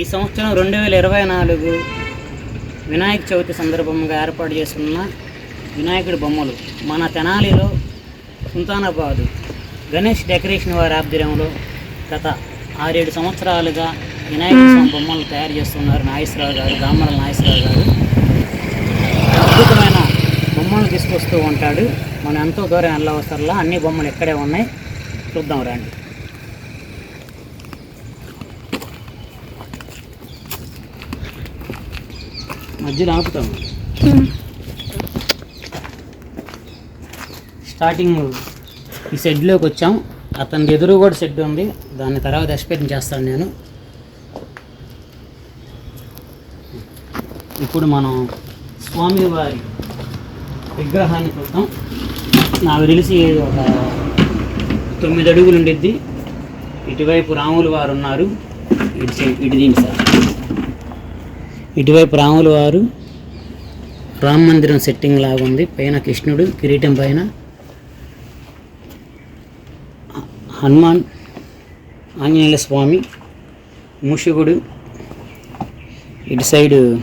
ఈ సంవత్సరం రెండు వేల ఇరవై నాలుగు వినాయక చవితి సందర్భంగా ఏర్పాటు చేస్తున్న వినాయకుడి బొమ్మలు. మన తెనాలిలో సుల్తానాబాదు గణేష్ డెకరేషన్ వారి ఆధ్వర్యంలో గత ఆరేడు సంవత్సరాలుగా వినాయక స్వామి బొమ్మలు తయారు చేస్తున్నారు నాగేశ్వరరావు గారు దామరల నాగేశ్వరరావు గారు. అద్భుతమైన బొమ్మలు తీసుకొస్తూ ఉంటాడు. మనం ఎంతో దూరం వెళ్ళవసరలా అన్ని బొమ్మలు ఇక్కడే ఉన్నాయి. చూద్దాం రండి. మధ్యలో ఆపుతాం. స్టార్టింగ్ ఈ షెడ్లోకి వచ్చాం. అతని ఎదురు కూడా షెడ్ ఉంది. దాని తర్వాత ఎక్స్పెక్ట్ చేస్తాను నేను. ఇప్పుడు మనం స్వామివారి విగ్రహాన్ని చూద్దాం. నాకు తెలిసి ఒక తొమ్మిది అడుగులు ఉండిద్ది. ఇటువైపు రాములు వారు ఉన్నారు. ఇటు ఇటు దీని సార్. ఇటువైపు రాములు వారు రామ మందిరం సెట్టింగ్ లాగా ఉంది. పైన కృష్ణుడు కిరీటం పైన హనుమాన్ ఆంజనేయ స్వామి మూషికుడు ఇటు సైడు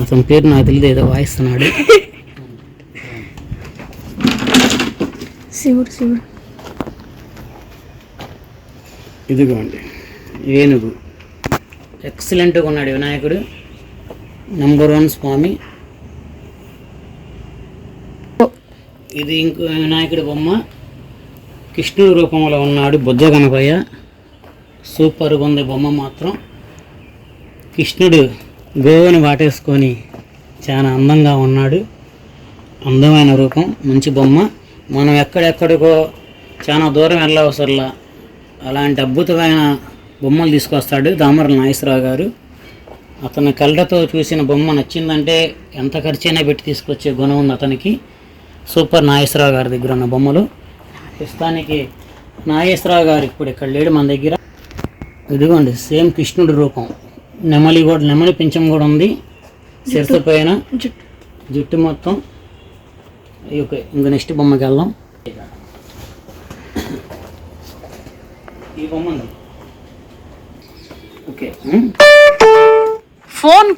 అతని పేరు నాకు తెలియదు ఏదో వాయిస్తున్నాడు. శివుడు శివుడు. ఇదిగోండి ఏనుగు. ఎక్సలెంట్గా ఉన్నాడు వినాయకుడు. నెంబర్ వన్ స్వామి. ఇది ఇంకో వినాయకుడి బొమ్మ. కృష్ణుడి రూపంలో ఉన్నాడు బుద్ధ గణపయ్య. సూపర్గా ఉంది బొమ్మ మాత్రం. కృష్ణుడు గోవుని వాటేసుకొని చాలా అందంగా ఉన్నాడు. అందమైన రూపం మంచి బొమ్మ. మనం ఎక్కడెక్కడికో చాలా దూరం వెళ్ళవసరలా. అలాంటి అద్భుతమైన బొమ్మలు తీసుకొస్తాడు. దామరల నాగేశ్వరరావు గారు. అతని కళ్ళతో చూసిన బొమ్మ నచ్చిందంటే ఎంత ఖర్చైనా పెట్టి తీసుకొచ్చే గుణం ఉంది అతనికి. సూపర్ నాగేశ్వరరావు గారి దగ్గర ఉన్న బొమ్మలు. ప్రస్తుతానికి నాగేశ్వరరావు గారు ఇప్పుడు ఇక్కడ లేడు మన దగ్గర. ఇదిగోండి సేమ్ కృష్ణుడి రూపం. నెమలి కూడా నెమలి పింఛం కూడా ఉంది. శిరస పైన జుట్టు. జుట్టు మొత్తం. ఓకే ఇంక నెక్స్ట్ బొమ్మకి వెళ్దాం. ఈ బొమ్మ ఉంది. ఫోన్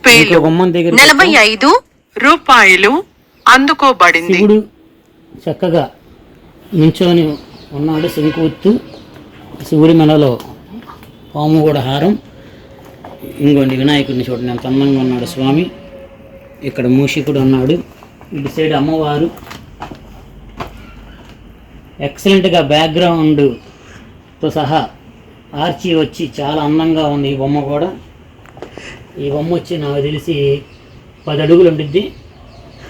దగ్గర నలభై ఐదు రూపాయలు అందుకోబడింది. శివుడు చక్కగా నించొని ఉన్నాడు శంకుత్తు శివుడి మెడలో పాము కూడా హారం. ఇంకోండి వినాయకుడిని చూడండి ఎంత అందంగా ఉన్నాడు స్వామి. ఇక్కడ మూషికుడు ఉన్నాడు. ఇటు సైడ్ అమ్మవారు. ఎక్సలెంట్గా బ్యాక్గ్రౌండ్తో సహా ఆర్చి వచ్చి చాలా అందంగా ఉంది ఈ బొమ్మ కూడా. ఈ బొమ్మ వచ్చి నాకు తెలిసి పది అడుగులు ఉండిద్ది.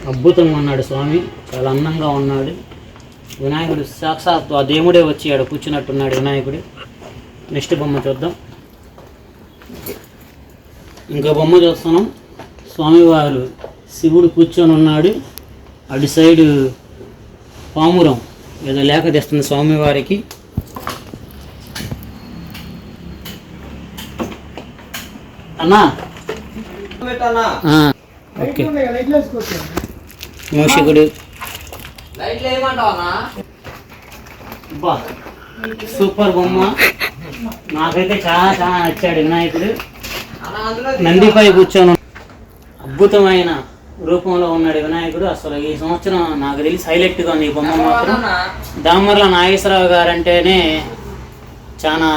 అద్భుతంగా ఉన్నాడు స్వామి. చాలా అందంగా ఉన్నాడు. వినాయకుడు సాక్షాత్ ఆ దేవుడే వచ్చి ఆడ కూర్చున్నట్టున్నాడు వినాయకుడు. నెక్స్ట్ బొమ్మ చూద్దాం. ఇంకో బొమ్మ చూస్తున్నాం. స్వామివారు శివుడు కూర్చొని ఉన్నాడు. అటు సైడు పామురం ఏదో లేఖ తెస్తుంది స్వామివారికి. అన్నా. ఆ, ఓకే. మూషికుడు. అబ్బా, సూపర్ బొమ్మ. నాకైతే చాలా చాలా నచ్చాడు వినాయకుడు. నందిపై కూర్చొని అద్భుతమైన రూపంలో ఉన్నాడు వినాయకుడు. అసలు ఈ సంవత్సరం నాకు తెలిసి హైలైట్గా ఉంది ఈ బొమ్మ మాత్రం. దామర్ల నాగేశ్వరరావు గారు అంటేనే చాలా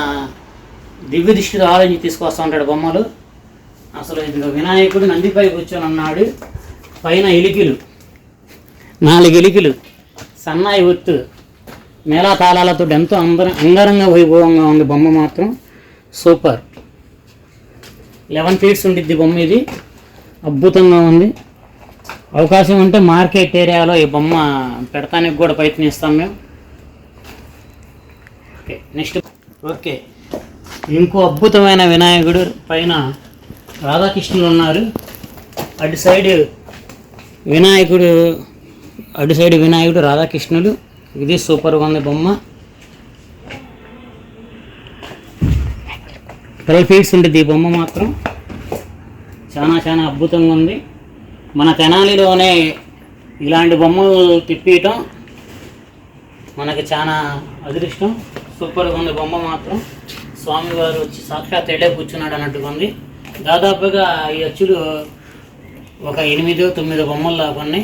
దివ్య దృష్టితో ఆలోచించి తీసుకొస్తూ ఉంటాడు బొమ్మలు. అసలు ఇదిగో వినాయకుడు నందిపై కూర్చొని ఉన్నాడు పైన ఎలికిలు. నాలుగు ఎలికిలు. సన్నాయి ఒత్తు. మేళా తాళాలతో ఎంతో అందరం అంగరంగ వైభవంగా ఉంది బొమ్మ మాత్రం. సూపర్. లెవెన్ ఫీట్స్ ఉండిద్ది బొమ్మ ఇది. అద్భుతంగా ఉంది. అవకాశం ఉంటే మార్కెట్ ఏరియాలో ఈ బొమ్మ పెడతానికి కూడా ప్రయత్నిస్తాం మేము. Okay next. ఓకే. ఇంకో అద్భుతమైన వినాయకుడు పైన రాధాకృష్ణులు ఉన్నారు. అటు సైడ్ వినాయకుడు అటు సైడ్ వినాయకుడు రాధాకృష్ణులు. ఇది సూపర్గా ఉంది బొమ్మ. ట్వెల్వ్ ఫీట్స్ ఉంటుంది ఈ బొమ్మ మాత్రం. చాలా చాలా అద్భుతంగా ఉంది. మన తెనాలిలోనే ఇలాంటి బొమ్మలు తిప్పియటం మనకి చాలా అదృష్టం. సూపర్గా ఉంది బొమ్మ మాత్రం. స్వామివారు వచ్చి సాక్షాత్ ఎడే కూర్చున్నాడు అన్నట్టుగా ఉంది. దాదాపుగా ఈ అచ్చులు ఒక ఎనిమిదో తొమ్మిదో బొమ్మలు దాకా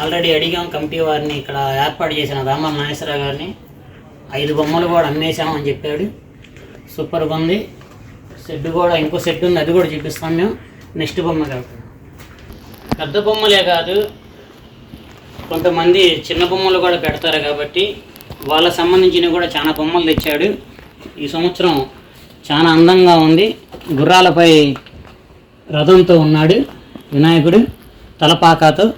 ఆల్రెడీ అడిగాం కమిటీ వారిని ఇక్కడ ఏర్పాటు చేసిన రామన్ నాగేశ్వరరావు గారిని. ఐదు బొమ్మలు కూడా అమ్మేశామని చెప్పాడు. సూపర్గా ఉంది. సెట్ కూడా ఇంకో సెట్ ఉంది అది కూడా చూపిస్తాం మేము. నెక్స్ట్ బొమ్మ కాదు. పెద్ద బొమ్మలే కాదు. కొంతమంది చిన్న బొమ్మలు కూడా పెడతారు కాబట్టి వాళ్ళకి సంబంధించినవి కూడా చాలా బొమ్మలు తెచ్చాడు. ఈ సంవత్సరం చాలా అందంగా ఉంది. గుర్రాలపై రథంతో ఉన్నాడు వినాయకుడు తలపాకాతో.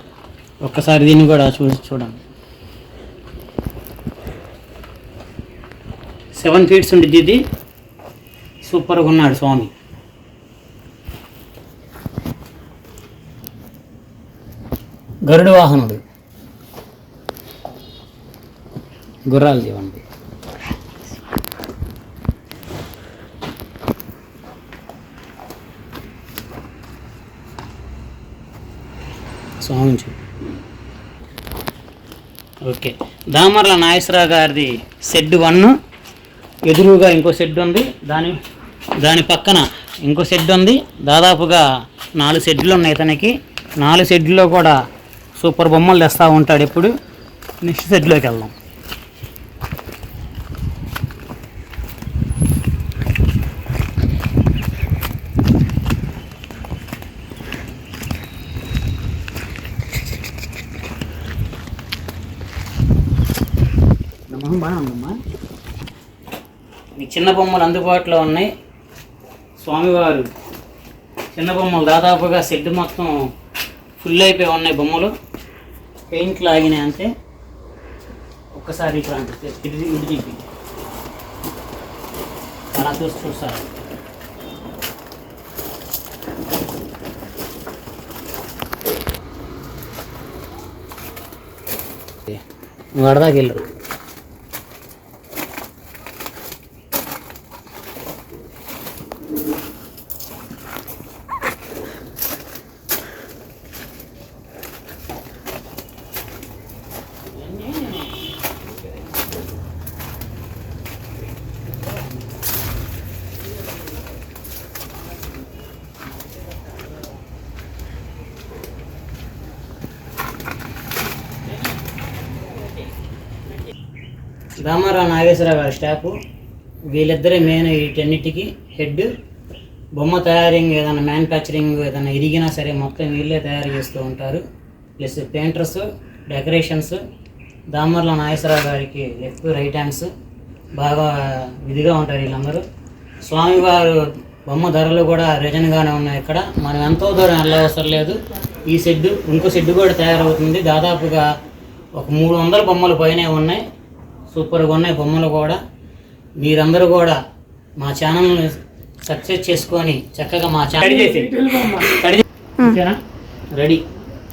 ఒక్కసారి దీన్ని కూడా చూసి చూడండి. సెవెన్ ఫీట్స్ ఉండిద్ది ఇది సూపర్గా ఉన్నాడు స్వామి. గరుడు వాహనుడు. గుర్రాలు ఇవ్వండి స్వామి ఓకే. దామర్ల నాగేశ్వరరావు గారిది షెడ్ వన్. ఎదురుగా ఇంకో షెడ్ ఉంది. దాని దాని పక్కన ఇంకో షెడ్ ఉంది. దాదాపుగా నాలుగు షెడ్లు ఉన్నాయి ఇతనికి. నాలుగు షెడ్లో కూడా సూపర్ బొమ్మలు తెస్తూ ఉంటాడు ఎప్పుడు. నెక్స్ట్ షెడ్లోకి వెళ్దాం. ఈ చిన్న బొమ్మలు అందుబాటులో ఉన్నాయి. స్వామివారు చిన్న బొమ్మలు దాదాపుగా షెడ్ మొత్తం ఫుల్ అయిపోయి ఉన్నాయి బొమ్మలు. పెయింట్లు ఆగినాయి అంతే. ఒక్కసారి ఇక్కడ తిరిగి ఇటు అలా చూసి చూస్తారు. నువ్వు వెళ్ళు. రామారావు నాగేశ్వరరావు గారి స్టాఫ్ వీళ్ళిద్దరే మెయిన్ వీటన్నిటికీ హెడ్ బొమ్మ తయారింగ్ ఏదైనా మ్యానుఫ్యాక్చరింగ్ ఏదైనా ఇరిగినా సరే మొత్తం వీళ్ళే తయారు చేస్తూ ఉంటారు. Plus painters decorations Damarla Nageswararao గారికి లెఫ్ట్ రైట్ హ్యాండ్స్ బాగా విధిగా ఉంటారు వీళ్ళందరూ. స్వామివారు బొమ్మ ధరలు కూడా రీజన్గానే ఉన్నాయి ఇక్కడ. మనం ఎంతో దూరం వెళ్ళవసరం లేదు. ఈ షెడ్ ఇంకో షెడ్ కూడా తయారవుతుంది. దాదాపుగా ఒక మూడు వందల బొమ్మలు పైనే ఉన్నాయి. సూపర్గా ఉన్నాయి బొమ్మలు కూడా. మీరందరూ కూడా మా ఛానల్ని సక్సెస్ చేసుకొని చక్కగా మా ఛానల్ రెడీ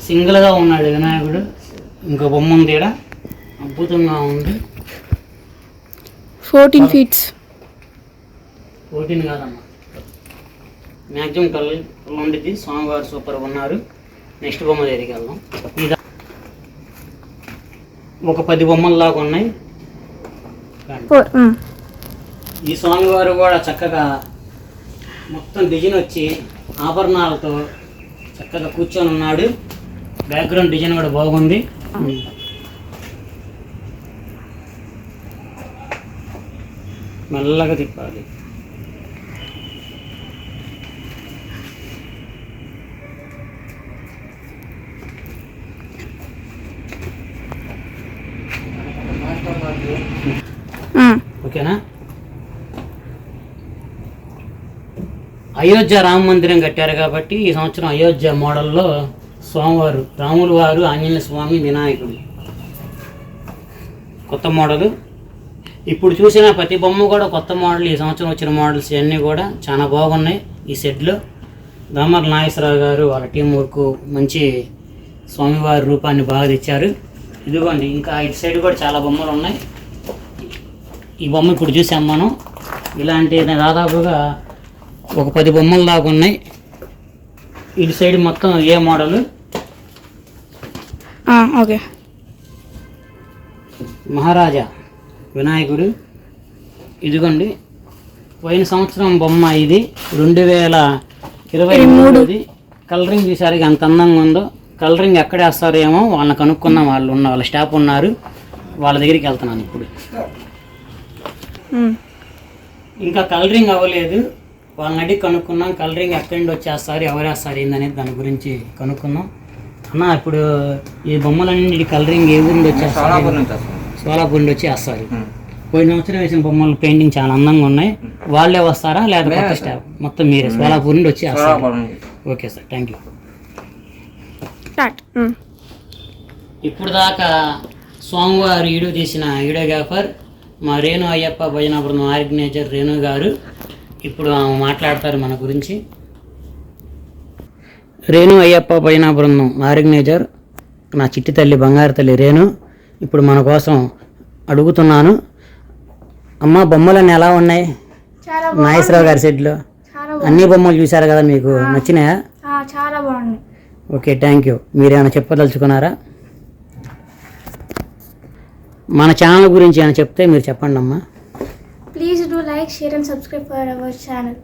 సింగిల్గా ఉన్నాడు వినాయకుడు. ఇంకో బొమ్మ ఉంది ఇక్కడ అద్భుతంగా ఉంది. ఫోర్టీన్ ఫీట్స్ ఫోర్టీన్ కాదమ్మా. మ్యాక్సిమం ట్వెల్వ్ ట్వెల్వ్ ఉండిద్ది. స్వామివారు సూపర్గా ఉన్నారు. నెక్స్ట్ బొమ్మ దగ్గరికి వెళ్దాం. ఒక పది బొమ్మలు లాగా ఉన్నాయి. ఈ స్వామివారు కూడా చక్కగా మొత్తం డిజైన్ వచ్చి ఆభరణాలతో చక్కగా కూర్చొని ఉన్నాడు. బ్యాక్గ్రౌండ్ డిజైన్ కూడా బాగుంది. మెల్లగా తిప్పాలి. ఓకేనా? అయోధ్య రామ మందిరం కట్టారు కాబట్టి ఈ సంవత్సరం అయోధ్య మోడల్లో స్వామివారు రాములు వారు ఆంజనేయ స్వామి వినాయకుడు. కొత్త మోడలు. ఇప్పుడు చూసిన ప్రతి బొమ్మ కూడా కొత్త మోడల్ ఈ సంవత్సరం వచ్చిన మోడల్స్ ఇవన్నీ కూడా చాలా బాగున్నాయి ఈ సెట్లో దామర్ నాగేశ్వరరావు గారు వాళ్ళ టీం వర్క్ మంచి స్వామివారి రూపాన్ని బాగా తెచ్చారు. ఇదిగోండి ఇంకా ఇటు సైడ్ కూడా చాలా బొమ్మలు ఉన్నాయి. ఈ బొమ్మ ఇప్పుడు చూసాం మనం. ఇలాంటి దాదాపుగా ఒక పది బొమ్మలు దాకా ఉన్నాయి. ఇటు సైడ్ మొత్తం ఏ మోడల్? ఓకే. మహారాజా వినాయకుడు. ఇదిగోండి. పోయిన సంవత్సరం బొమ్మ ఇది. రెండు వేల ఇరవై మూడుది. కలరింగ్ చూసారు ఎంత అందంగా ఉందో. కలరింగ్ ఎక్కడ వేస్తారేమో వాళ్ళని కనుక్కున్నాం వాళ్ళు ఉన్న వాళ్ళ స్టాఫ్ ఉన్నారు. వాళ్ళ దగ్గరికి వెళ్తున్నాను ఇప్పుడు. ఇంకా కలరింగ్ అవ్వలేదు. వాళ్ళని అడిగి కనుక్కున్నాం. కలరింగ్ ఎక్కడి నుండి వచ్చేస్తారు ఎవరు వేస్తారు ఏందనేది దాని గురించి కనుక్కున్నాం. అన్న ఇప్పుడు ఈ బొమ్మలన్నింటి కలరింగ్ ఏ ఊరి నుండి వచ్చేస్తారు? సోలాపూర్ నుండి వచ్చి వేస్తారు పోయిన సంవత్సరం వేసిన బొమ్మలు పెయింటింగ్ చాలా అందంగా ఉన్నాయి. వాళ్ళే వస్తారా లేదా కొత్త స్టాఫ్? మొత్తం మీరే. సోలాపూర్ నుండి వచ్చి వేస్తారు ఓకే సార్. Thank you. ఇప్పుడు దాకా స్వామివారు వీడియో తీసిన వీడియోగ్రాఫర్ మా రేణు అయ్యప్ప భజన బృందం ఆర్గనైజర్ రేణు గారు ఇప్పుడు ఆమె మాట్లాడతారు మన గురించి. రేణు అయ్యప్ప భజన బృందం ఆర్గనైజర్ నా చిట్టి తల్లి బంగారు తల్లి రేణు ఇప్పుడు మన కోసం అడుగుతున్నాను. అమ్మ బొమ్మలన్నీ ఎలా ఉన్నాయి? నాగేశ్వరరావు గారి సెట్లో? అన్ని బొమ్మలు చూశారు కదా మీకు? నచ్చినాయా? చాలా ఓకే థ్యాంక్ యూ. మీరేమైనా చెప్పదలుచుకున్నారా? మన ఛానల్ గురించి ఏమైనా చెప్తే మీరు చెప్పండి అమ్మా please do like share and subscribe for our channel